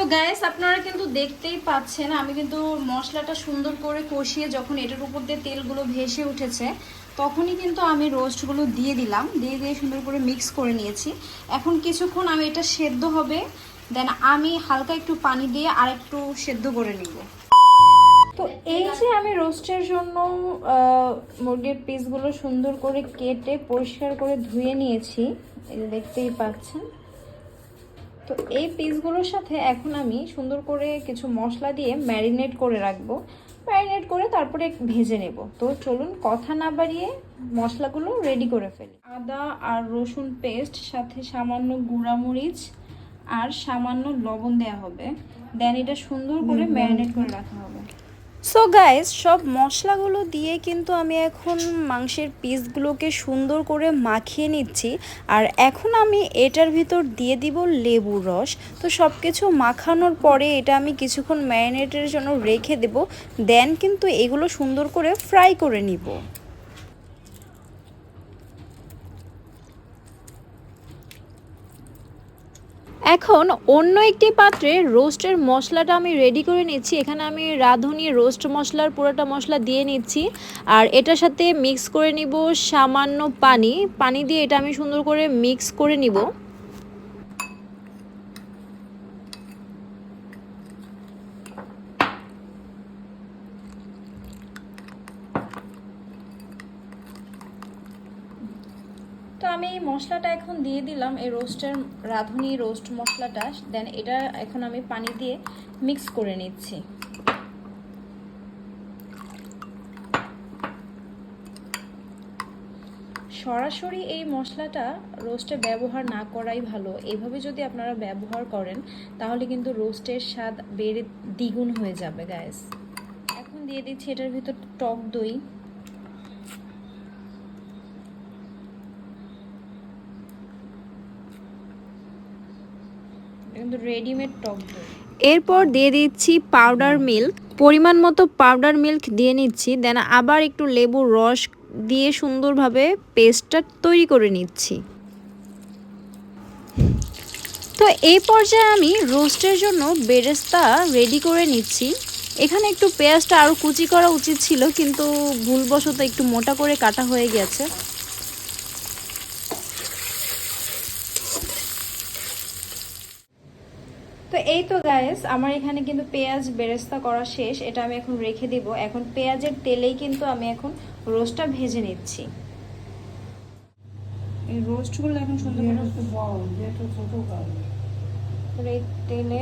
তো গ্যাস আপনারা কিন্তু দেখতেই পাচ্ছেন, আমি কিন্তু মশলাটা সুন্দর করে কষিয়ে যখন এটার উপর দিয়ে তেলগুলো ভেসে উঠেছে, তখনই কিন্তু আমি রোস্টগুলো দিয়ে দিলাম, দিয়ে দিয়ে সুন্দর করে মিক্স করে নিয়েছি। এখন কিছুক্ষণ আমি এটা সেদ্ধ হবে দেন আমি হালকা একটু পানি দিয়ে আর একটু সেদ্ধ করে নিব। তো এই যে আমি রোস্টের জন্য মুরগির পিসগুলো সুন্দর করে কেটে পরিষ্কার করে ধুয়ে নিয়েছি দেখতেই পাচ্ছেন। তো এই পিসগুলোর সাথে এখন আমি সুন্দর করে কিছু মশলা দিয়ে ম্যারিনেট করে রাখব। ম্যারিনেট করে তারপরে ভেজে নেব। তো চলুন কথা না বাড়িয়ে মশলাগুলো রেডি করে ফেলি। আদা আর রসুন পেস্ট সাথে সামান্য গুঁড়ামরিচ আর সামান্য লবণ দেওয়া হবে। দেন এটা সুন্দর করে ম্যারিনেট করে রাখা হবে। সো গাইস সব মশলাগুলো দিয়ে কিন্তু আমি এখন মাংসের পিসগুলোকে সুন্দর করে মাখিয়ে নিচ্ছি। আর এখন আমি এটার ভিতর দিয়ে দিব লেবুর রস। তো সব কিছু মাখানোর পরে এটা আমি কিছুক্ষণ ম্যারিনেটের জন্য রেখে দেব। দেন কিন্তু এগুলো সুন্দর করে ফ্রাই করে নিব। এখন অন্য একটি পাত্রে রোস্টের মশলাটা আমি রেডি করে নিচ্ছি। এখানে আমি রাঁধুনি রোস্ট মশলার পুরোটা মশলা দিয়ে নিচ্ছি। আর এটার সাথে মিক্স করে নিব সামান্য পানি। পানি দিয়ে এটা আমি সুন্দর করে মিক্স করে নিব। আমি এই মশলাটা এখন দিয়ে দিলাম, এই রোস্টের রাঁধুনি রোস্ট মশলাটা। দেন এটা এখন আমি পানি দিয়ে মিক্স করে নিচ্ছি। সরাসরি এই মশলাটা রোস্টে ব্যবহার না করাই ভালো। এভাবে যদি আপনারা ব্যবহার করেন, তাহলে কিন্তু রোস্টের স্বাদ বেড়ে দ্বিগুণ হয়ে যাবে গ্যাস এখন দিয়ে দিচ্ছি এটার ভিতর টক দই। এরপর দিয়ে দিচ্ছি পাউডার মিল্ক পরিমাণ মতো পাউডার মিল্ক দিয়ে নিচ্ছি দেন আবার একটু লেবুর রস দিয়ে সুন্দরভাবে পেস্টটা তৈরি করে নিচ্ছি। তো এই পর্যায়ে আমি রোস্টের জন্য বেরেস্তা রেডি করে নিচ্ছি। এখানে একটু পেঁয়াজটা আরও কুচি করা উচিত ছিল, কিন্তু ভুলবশত একটু মোটা করে কাটা হয়ে গেছে। তো এই তো গায়েস আমার এখানে কিন্তু পেঁয়াজ বেরেস্তা করা শেষ এটা আমি এখন রেখে দিব। এখন পেঁয়াজের তেলেই কিন্তু আমি এখন রোস্টটা ভেজে নিচ্ছি। এই রোস্টগুলো এখন সুন্দর করে এই তেলে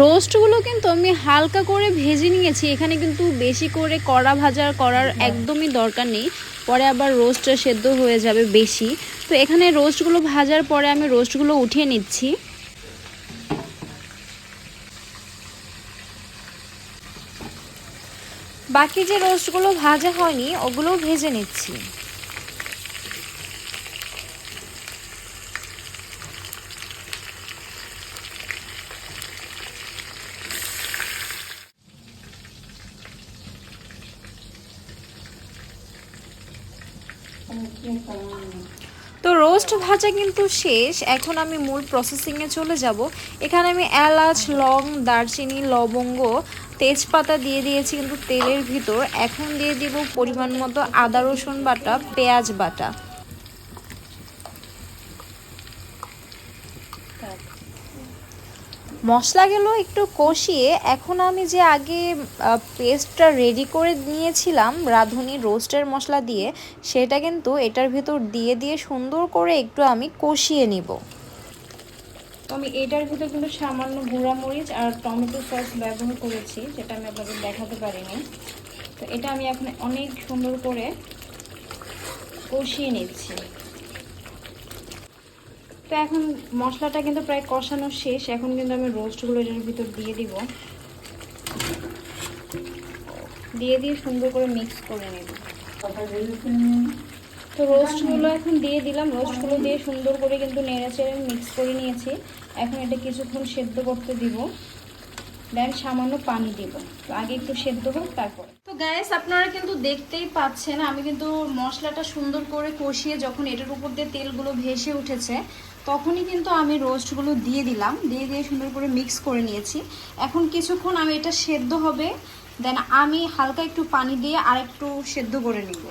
রোস্টগুলো কিন্তু আমি হালকা করে ভেজে নিয়েছি। এখানে কিন্তু বেশি করে কড়া ভাজা করার একদমই দরকার নেই। পরে আবার রোস্টটা সেদ্ধ হয়ে যাবে বেশি। তো এখানে রোস্টগুলো ভাজার পরে আমি রোস্টগুলো উঠিয়ে নিচ্ছি। বাকি যে রোস্টগুলো ভাজা হয়নি ওগুলোও ভেজে নিচ্ছি। তো রোস্ট ভাজা কিন্তু শেষ। এখন আমি মূল প্রসেসিংয়ে চলে যাব। এখানে আমি এলাচ, লং, দারচিনি, লবঙ্গ, তেজপাতা দিয়ে দিয়েছি কিন্তু তেলের ভিতর। এখন দিয়ে দিব পরিমাণ মতো আদা, রসুন বাটা, পেঁয়াজ বাটা। মশলাগুলো একটু কষিয়ে এখন আমি যে আগে পেস্টটা রেডি করে নিয়েছিলাম রাঁধুনি রোস্টের মশলা দিয়ে, সেটা কিন্তু এটার ভিতর দিয়ে দিয়ে সুন্দর করে একটু আমি কষিয়ে নিব। আমি এটার ভিতর কিন্তু সামান্য গুঁড়া মরিচ আর টমেটো সস ব্যবহার করেছি, যেটা আমি আপনাদের দেখাতে পারিনি। তো এটা আমি এখন অনেক সুন্দর করে কষিয়ে নিচ্ছি। তো এখন মশলাটা কিন্তু প্রায় কষানো শেষ। এখন কিন্তু আমি রোস্টগুলো এটার ভিতর দিয়ে দিব। দিয়ে দিয়ে সুন্দর করে মিক্স করে নেব। তো রোস্টগুলো এখন দিয়ে দিলাম। রোস্টগুলো দিয়ে সুন্দর করে কিন্তু নেড়ে চেড়ে মিক্স করে নিয়েছি। এখন এটা কিছুক্ষণ সেদ্ধ করতে দিব। দেন সামান্য পানি দিব। তো আগে একটু সেদ্ধ হোক, তারপর। তো গ্যাস আপনারা কিন্তু দেখতেই পাচ্ছেন, আমি কিন্তু মশলাটা সুন্দর করে কষিয়ে যখন এটার উপর দিয়ে তেলগুলো ভেসে উঠেছে তখনই কিন্তু আমি রোস্টগুলো দিয়ে দিলাম, দিয়ে দিয়ে সুন্দর করে মিক্স করে নিয়েছি। এখন কিছুক্ষণ আমি এটা সেদ্ধ হবে দেন আমি হালকা একটু পানি দিয়ে আর একটু সেদ্ধ করে নিব।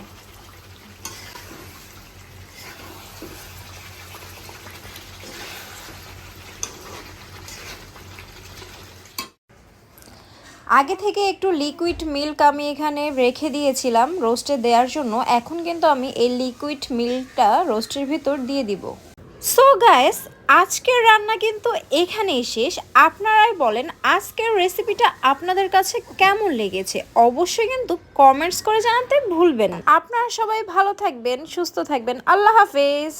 আগে থেকে একটু লিকুইড মিল্ক আমি এখানে রেখে দিয়েছিলাম রোস্টে দেওয়ার জন্য, এখন কিন্তু আমি এই লিকুইড মিল্কটা রোস্টের ভিতর দিয়ে দিব। সো গাইস আজকের রান্না কিন্তু এখানেই শেষ। আপনারাই বলেন, আজকের রেসিপিটা আপনাদের কাছে কেমন লেগেছে? অবশ্যই কিন্তু কমেন্টস করে জানাতে ভুলবেন আপনারা সবাই ভালো থাকবেন, সুস্থ থাকবেন। আল্লাহ হাফেজ।